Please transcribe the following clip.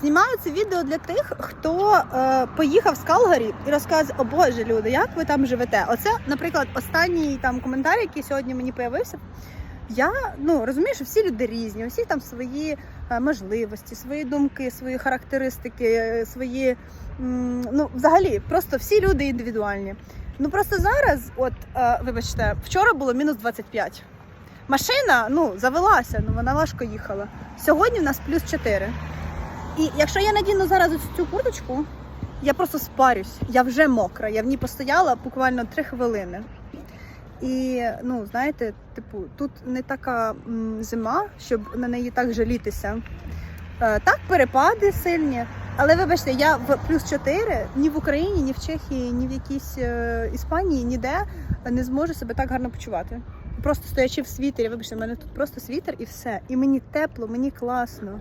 Знімаю це відео для тих, хто е, поїхав з Калгарі і розказує, о Боже, люди, як ви там живете? Оце, наприклад, останній там коментар, який сьогодні мені появився. Я ну розумію, що всі люди різні, у всіх там свої е, можливості, свої думки, свої характеристики, е, свої ну, взагалі, просто всі люди індивідуальні. Ну просто зараз, от е, вибачте, вчора було мінус 25. Машина ну завелася, ну вона важко їхала. Сьогодні в нас плюс 4. І якщо я надіну зараз ось цю курточку, я просто спарюсь. Я вже мокра. Я в ній постояла буквально 3 хвилини. І ну, знаєте, типу, тут не така зима, щоб на неї так жалітися. Е, так, перепади сильні. Але вибачте, я в плюс 4 ні в Україні, ні в Чехії, ні в якійсь е, Іспанії, ніде не зможу себе так гарно почувати. Просто стоячи в світері, вибачте, в мене тут просто світер і все. І мені тепло, мені класно.